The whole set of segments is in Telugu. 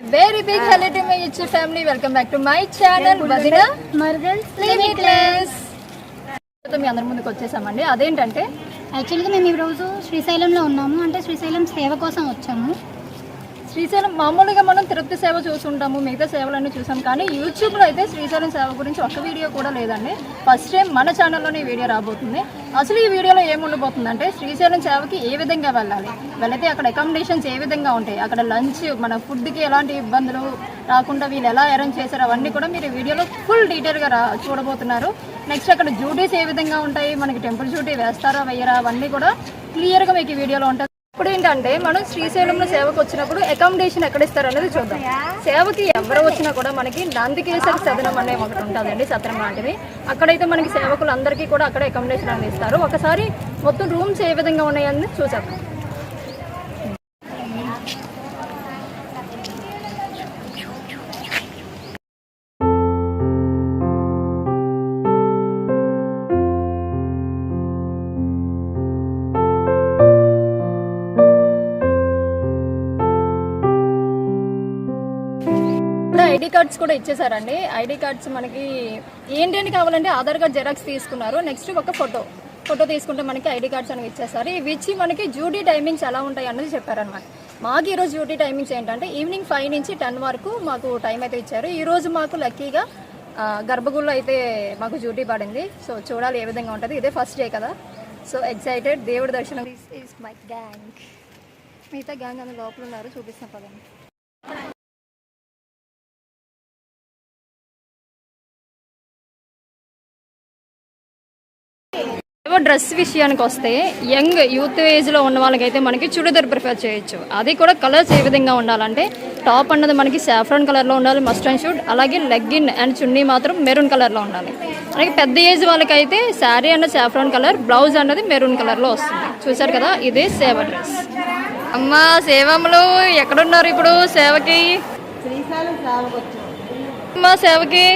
Very big hello to my YouTube family welcome back to my channel వదిన లిమిట్లెస్ మీ అందరి ముందుకు వచ్చేసామండి. అదేంటంటే యాక్చువల్గా మేము ఈరోజు శ్రీశైలంలో ఉన్నాము. అంటే శ్రీశైలం సేవ కోసం వచ్చాము. శ్రీశైలం మామూలుగా మనం తిరుపతి సేవ చూసుంటాము మిగతా సేవలన్నీ చూసాం. కానీ యూట్యూబ్లో అయితే శ్రీశైలం సేవ గురించి ఒక్క వీడియో కూడా లేదండి. ఫస్ట్ టైం మన ఛానల్లోనే వీడియో రాబోతుంది. అసలు ఈ వీడియోలో ఏముండబోతుందంటే శ్రీశైలం సేవకి ఏ విధంగా వెళ్ళాలి? వెళితే అక్కడ అకామిడేషన్స్ ఏ విధంగా ఉంటాయి? అక్కడ లంచ్ మన ఫుడ్కి ఎలాంటి ఇబ్బందులు రాకుండా వీళ్ళు ఎలా అరేంజ్ చేశారు అవన్నీ కూడా మీరు ఈ వీడియోలో ఫుల్ డీటెయిల్గా రా చూడబోతున్నారు. నెక్స్ట్ అక్కడ డ్యూటీస్ ఏ విధంగా ఉంటాయి? మనకి టెంపుల్ డ్యూటీ వేస్తారా వేయరా? అవన్నీ కూడా క్లియర్గా మీకు ఈ వీడియోలో ఉంటుంది ఇప్పుడు ఏంటంటే మనం శ్రీశైలంలో సేవకు వచ్చినప్పుడు అకామిడేషన్ ఎక్కడ ఇస్తారు అనేది చూద్దాం. సేవకి ఎవరు వచ్చినా కూడా మనకి నందికేశ్వర సదనం అనే ఒకటి ఉంటుందండి సత్రం లాంటిది. అక్కడైతే మనకి సేవకులు అందరికీ కూడా అక్కడ అకామిడేషన్ అనేది ఇస్తారు. ఒకసారి మొత్తం రూమ్స్ ఏ విధంగా ఉన్నాయని చూసేద్దాం. ఐడి కార్డ్స్ కూడా ఇచ్చేసారండి. ఐడి కార్డ్స్ మనకి ఏంటంటే కావాలంటే ఆధార్ కార్డ్ జెరాక్స్ తీసుకున్నారు. నెక్స్ట్ ఒక ఫోటో. ఫోటో తీసుకుంటే మనకి ఐడి కార్డ్స్ అనేవి ఇచ్చేసారు. ఇవి ఇచ్చి మనకి డ్యూటీ టైమింగ్స్ ఎలా ఉంటాయి అన్నది చెప్పారనమాట మాకు ఈరోజు డ్యూటీ టైమింగ్స్ ఏంటంటే ఈవినింగ్ ఫైవ్ నుంచి టెన్ వరకు మాకు టైం అయితే ఇచ్చారు. ఈ రోజు మాకు లక్కీగా ఆ, గర్భగుడిలో అయితే మాకు డ్యూటీ పడింది. సో చూడాలి ఏ విధంగా ఉంటుంది. ఇదే ఫస్ట్ డే కదా. సో ఎక్సైటెడ్ దేవుడి దర్శనం. దిస్ ఈస్ మై గ్యాంగ్ మిగతా గ్యాంగ్ అందులో లోపల ఉన్నారు చూపిస్తాం పదండి. డ్రెస్ విషయానికి వస్తే యంగ్ యూత్ ఏజ్లో ఉన్న వాళ్ళకైతే మనకి చుడిదార్ ప్రిఫర్ చేయొచ్చు. అది కూడా కలర్స్ ఏ విధంగా ఉండాలంటే టాప్ అన్నది మనకి సాఫ్రాన్ కలర్లో ఉండాలి మస్ట్ అండ్ షూట్ అలాగే లెగ్గిన్ అండ్ చున్నీ మాత్రం మెరూన్ కలర్లో ఉండాలి. అలాగే పెద్ద ఏజ్ వాళ్ళకైతే శారీ అన్నది సాఫ్రాన్ కలర్ బ్లౌజ్ అన్నది మెరూన్ కలర్లో వస్తుంది. చూసారు కదా ఇదే సేవ డ్రెస్. అమ్మా సేవములు ఎక్కడున్నారు ఇప్పుడు సేవకి? అమ్మా సేవకి?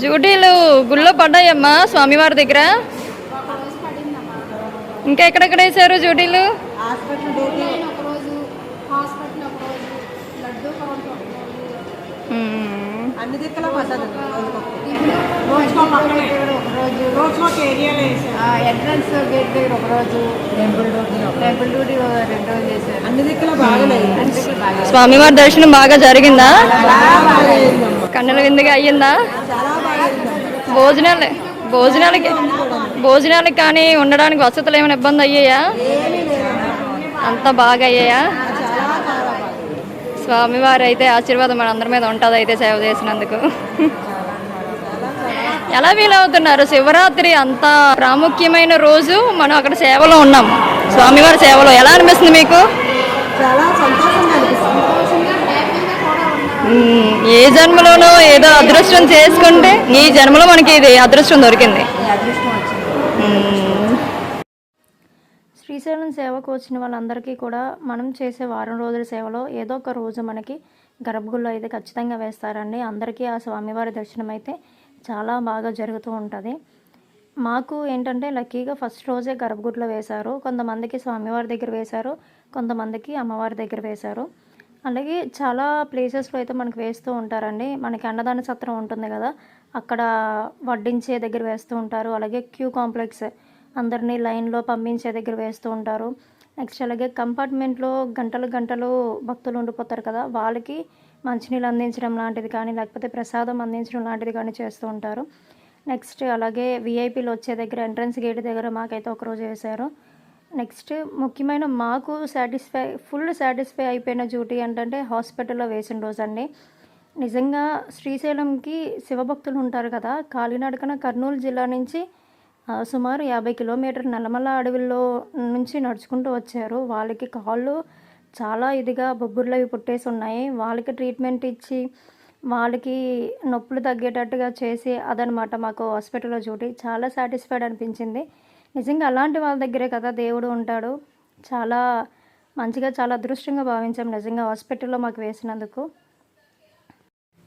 డ్యూటీలు గుళ్ళో పడ్డాయమ్మా స్వామివారి దగ్గర? ఇంకా ఎక్కడెక్కడ వేసారు డ్యూటీలు ఒకరోజు హాస్పిటల్ ఒకరోజు లడ్డు కౌంటర్ మ్మ్. అన్ని దిక్కుల పడ్డది రోజుకో పక్కనే రోజుకో ఒక ఏరియాలో వేసారు ఎంట్రన్స్ గేట్ దగ్గర ఒక రోజు. Temple duty. టెంపుల్ డ్యూటీ రెండు రోజులు చేశారు అన్ని దిక్కుల బాగలేదు. అందుకే బాగా స్వామివారి దర్శనం బాగా జరిగిందా? కన్నుల విందుగా అయ్యిందా? భోజనాలు భోజనాలకి భోజనాలకి కానీ ఉండడానికి వసతులు ఏమైనా ఇబ్బంది అయ్యాయా? అంత బాగా అయ్యాయా స్వామివారు అయితే ఆశీర్వాదం మన అందరి మీద ఉంటుంది అయితే సేవ చేసినందుకు. ఎలా ఫీల్ అవుతున్నారు శివరాత్రి అంత ప్రాముఖ్యమైన రోజు మనం అక్కడ సేవలో ఉన్నాం. స్వామివారి సేవలో ఎలా అనిపిస్తుంది మీకు? చాలా సంతోషం ఏ జన్మలోనో ఏదో అదృష్టం చేసుకుంటే ఈ జన్మలో మనకి ఇది అదృష్టం దొరికింది. శ్రీశైలం సేవకు వచ్చిన వాళ్ళందరికీ కూడా మనం చేసే వారం రోజుల సేవలో ఏదో ఒక రోజు మనకి గర్భగుళ్ళు అయితే ఖచ్చితంగా వేస్తారండి. అందరికీ ఆ స్వామివారి దర్శనం అయితే చాలా బాగా జరుగుతూ ఉంటుంది. మాకు ఏంటంటే లక్కీగా ఫస్ట్ రోజే గర్భగుడిలో వేశారు. కొంతమందికి స్వామివారి దగ్గర వేశారు. కొంతమందికి అమ్మవారి దగ్గర వేశారు. అలాగే చాలా ప్లేసెస్లో అయితే మనకు వేస్తూ ఉంటారండి. మనకి అన్నదాన సత్రం ఉంటుంది కదా అక్కడ వడ్డించే దగ్గర వేస్తూ ఉంటారు. అలాగే క్యూ కాంప్లెక్స్ అందరినీ లైన్లో పంపించే దగ్గర వేస్తూ ఉంటారు. నెక్స్ట్ అలాగే కంపార్ట్మెంట్లో గంటలు గంటలు భక్తులు ఉండిపోతారు కదా వాళ్ళకి మంచినీళ్ళు అందించడం లాంటిది కానీ లేకపోతే ప్రసాదం అందించడం లాంటిది కానీ చేస్తూ ఉంటారు. నెక్స్ట్ అలాగే విఐపీలు వచ్చే దగ్గర ఎంట్రన్స్ గేట్ దగ్గర మాకైతే ఒకరోజు వేశారు. నెక్స్ట్ ముఖ్యమైన మాకు సాటిస్ఫై ఫుల్ సాటిస్ఫై అయిపోయిన డ్యూటీ ఏంటంటే హాస్పిటల్లో వేసిన రోజు అండి నిజంగా శ్రీశైలంకి శివభక్తులు ఉంటారు కదా కాలినడకన కర్నూలు జిల్లా నుంచి సుమారు యాభై కిలోమీటర్ నల్లమల అడవుల్లో నుంచి నడుచుకుంటూ వచ్చారు. వాళ్ళకి కాళ్ళు చాలా ఇదిగా బొబ్బుర్లవి పుట్టేసి ఉన్నాయి. వాళ్ళకి ట్రీట్మెంట్ ఇచ్చి వాళ్ళకి నొప్పులు తగ్గేటట్టుగా చేసి అదనమాట మాకు హాస్పిటల్లో చూడి చాలా సాటిస్ఫైడ్ అనిపించింది. నిజంగా అలాంటి వాళ్ళ దగ్గరే కదా దేవుడు ఉంటాడు. చాలా మంచిగా చాలా అదృష్టంగా భావించాం నిజంగా హాస్పిటల్లో మాకు వేసినందుకు.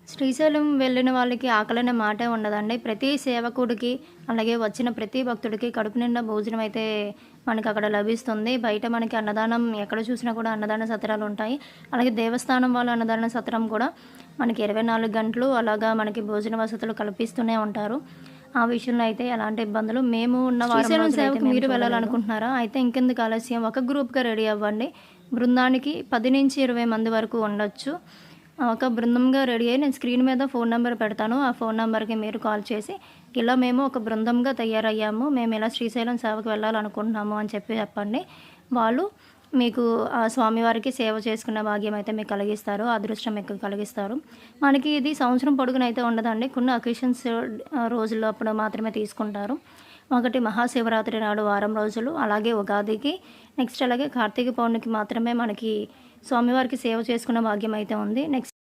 శ్రీశైలం వెళ్ళిన వాళ్ళకి ఆకలనే మాటే ఉండదండి. ప్రతి సేవకుడికి అలాగే వచ్చిన ప్రతి భక్తుడికి కడుపు నిండా భోజనం అయితే మనకి అక్కడ లభిస్తుంది. బయట మనకి అన్నదానం ఎక్కడ చూసినా కూడా అన్నదాన సత్రాలు ఉంటాయి. అలాగే దేవస్థానం వాళ్ళ అన్నదాన సత్రం కూడా మనకి ఇరవై నాలుగు గంటలు అలాగా మనకి భోజన వసతులు కల్పిస్తూనే ఉంటారు. ఆ విషయంలో అయితే ఎలాంటి ఇబ్బందులు? మేము ఉన్న శ్రీశైలం సేవకు మీరు వెళ్ళాలనుకుంటున్నారా? అయితే ఇంకెందుకు ఆలస్యం? ఒక గ్రూప్గా రెడీ అవ్వండి. బృందానికి పది నుంచి ఇరవై మంది వరకు ఉండొచ్చు. ఒక బృందంగా రెడీ అయ్యి నేను స్క్రీన్ మీద ఫోన్ నెంబర్ పెడతాను. ఆ ఫోన్ నెంబర్కి మీరు కాల్ చేసి ఇలా మేము ఒక బృందంగా తయారయ్యాము. మేము ఇలా శ్రీశైలం సేవకు వెళ్ళాలనుకుంటున్నాము అని చెప్పి చెప్పండి. వాళ్ళు మీకు ఆ స్వామివారికి సేవ చేసుకున్న భాగ్యం అయితే మీకు కలిగిస్తారు అదృష్టం మీకు కలిగిస్తారు. మనకి ఇది సంవత్సరం పొడుగునైతే ఉండదండి కొన్ని అకేషన్స్ రోజుల్లో అప్పుడు మాత్రమే తీసుకుంటారు. ఒకటి మహాశివరాత్రి నాడు వారం రోజులు అలాగే ఉగాదికి నెక్స్ట్ అలాగే కార్తీక పౌర్ణికి మాత్రమే మనకి స్వామివారికి సేవ చేసుకున్న భాగ్యం అయితే ఉంది. నెక్స్ట్